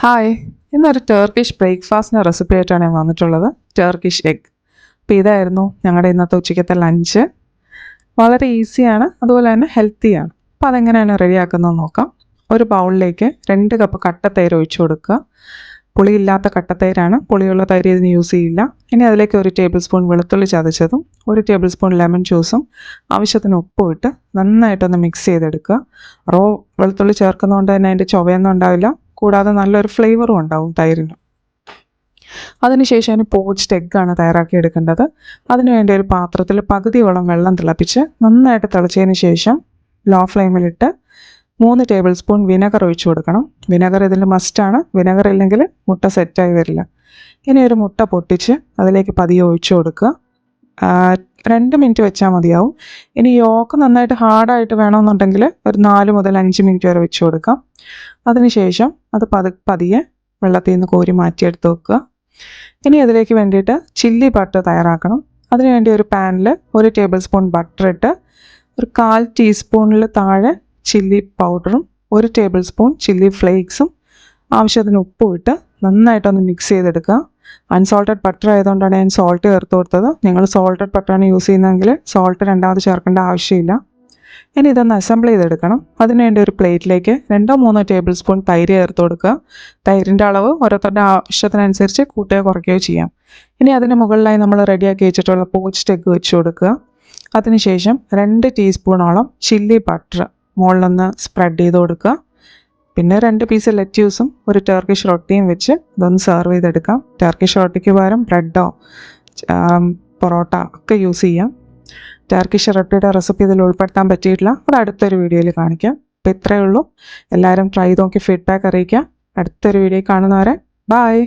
Hi ഇന്നൊരു Turkish ബ്രേക്ക്ഫാസ്റ്റിന്റെ recipe ആയിട്ടാണ് ഞാൻ വന്നിട്ടുള്ളത്. ടർക്കിഷ് എഗ് അപ്പോൾ ഇതായിരുന്നു ഞങ്ങളുടെ ഇന്നത്തെ ഉച്ചയ്ക്കത്തെ ലഞ്ച് വളരെ ഈസിയാണ് അതുപോലെ തന്നെ ഹെൽത്തിയാണ് അപ്പോൾ അതെങ്ങനെയാണ് റെഡിയാക്കുന്നത് നോക്കാം. ഒരു ബൗളിലേക്ക് രണ്ട് കപ്പ് കട്ട തൈര് ഒഴിച്ചു കൊടുക്കുക. പുളിയില്ലാത്ത കട്ടത്തൈരാണ്. പുളിയുള്ള തൈര് ഇതിന് യൂസ് ചെയ്യില്ല. ഇനി അതിലേക്ക് ഒരു ടേബിൾ സ്പൂൺ വെളുത്തുള്ളി ചതച്ചതും ഒരു ടേബിൾ സ്പൂൺ ലെമൺ ജ്യൂസും ആവശ്യത്തിന് ഉപ്പും ഇട്ട് നന്നായിട്ടൊന്ന് മിക്സ് ചെയ്തെടുക്കുക. റോ വെളുത്തുള്ളി ചേർക്കുന്നതുകൊണ്ട് തന്നെ അതിന്റെ ചുവയൊന്നും ഉണ്ടാവില്ല. കൂടാതെ നല്ലൊരു ഫ്ലേവറും ഉണ്ടാവും തൈരിന്. അതിനുശേഷം അതിന് പോച്ച്ഡ് എഗ്ഗാണ് തയ്യാറാക്കി എടുക്കേണ്ടത് അതിനുവേണ്ടി ഒരു പാത്രത്തിൽ പകുതിയോളം വെള്ളം തിളപ്പിച്ച് നന്നായിട്ട് തിളച്ചതിന് ശേഷം ലോ ഫ്ലെയിമിലിട്ട് മൂന്ന് ടേബിൾ സ്പൂൺ വിനെഗർ ഒഴിച്ചു കൊടുക്കണം. വിനെഗർ ഇതിൽ മസ്റ്റാണ് വിനെഗർ ഇല്ലെങ്കിൽ മുട്ട സെറ്റായി വരില്ല. ഇനി ഒരു മുട്ട പൊട്ടിച്ച് അതിലേക്ക് പതിയെ ഒഴിച്ചു കൊടുക്കുക. രണ്ട് മിനിറ്റ് വെച്ചാൽ മതിയാവും. ഇനി യോക്ക് നന്നായിട്ട് ഹാർഡായിട്ട് വേണമെന്നുണ്ടെങ്കിൽ ഒരു നാല് മുതൽ അഞ്ച് മിനിറ്റ് വരെ വെച്ച് കൊടുക്കാം. അതിനുശേഷം അത് പതു പതിയെ വെള്ളത്തിൽ നിന്ന് കോരി മാറ്റിയെടുത്ത് വെക്കുക. ഇനി അതിലേക്ക് വേണ്ടിയിട്ട് ചില്ലി ബട്ടർ തയ്യാറാക്കണം. അതിനുവേണ്ടി ഒരു പാനിൽ ഒരു ടേബിൾ സ്പൂൺ ബട്ടർ ഇട്ട് ഒരു കാൽ ടീസ്പൂണിൽ താഴെ ചില്ലി പൗഡറും ഒരു ടേബിൾ സ്പൂൺ ചില്ലി ഫ്ലേക്സും ആവശ്യത്തിന് ഉപ്പും ഇട്ട് നന്നായിട്ടൊന്ന് മിക്സ് ചെയ്തെടുക്കുക. അൺസോൾട്ടഡ് ബട്ടർ ആയതുകൊണ്ടാണ് ഞാൻ സോൾട്ട് ചേർത്ത് കൊടുത്തത്. നിങ്ങൾ സോൾട്ടഡ് ബട്ടറാണ് യൂസ് ചെയ്യുന്നതെങ്കിൽ സോൾട്ട് രണ്ടാമത് ചേർക്കേണ്ട ആവശ്യമില്ല. ഇനി ഇതൊന്ന് അസംബിൾ ചെയ്തെടുക്കണം. അതിനുവേണ്ടി ഒരു പ്ലേറ്റിലേക്ക് രണ്ടോ മൂന്നോ ടേബിൾ സ്പൂൺ തൈര് ചേർത്ത് കൊടുക്കുക. തൈരിന്റെ അളവ് ഓരോരുത്തരുടെ ആവശ്യത്തിനനുസരിച്ച് കൂട്ടുകയോ കുറയ്ക്കുകയോ ചെയ്യാം. ഇനി അതിന് മുകളിലായി നമ്മൾ റെഡിയാക്കി വെച്ചിട്ടുള്ള പോച്ച്ഡ് എഗ്ഗ് വെച്ച് കൊടുക്കുക. അതിനുശേഷം രണ്ട് ടീസ്പൂണോളം ചില്ലി ബട്ടർ മുകളിലൊന്ന് സ്പ്രെഡ് ചെയ്ത് കൊടുക്കുക. പിന്നെ രണ്ട് പീസ് ലെറ്റ്യൂസും ഒരു ടർക്കിഷ് റൊട്ടിയും വെച്ച് ഇതൊന്ന് സെർവ് ചെയ്തെടുക്കാം. ടർക്കിഷ് റൊട്ടിക്ക് പകരം ബ്രെഡോ പൊറോട്ട ഒക്കെ യൂസ് ചെയ്യാം. ടർക്കിഷ് റൊട്ടിയുടെ റെസിപ്പി ഇതിൽ ഉൾപ്പെടുത്താൻ പറ്റിയിട്ടില്ല. അത് അടുത്തൊരു വീഡിയോയിൽ കാണിക്കാം. അപ്പോൾ ഇത്രയേ ഉള്ളൂ. എല്ലാവരും ട്രൈ നോക്കി ഫീഡ്ബാക്ക് അറിയിക്കാം അടുത്തൊരു വീഡിയോ കാണുന്നവരെ ബായ്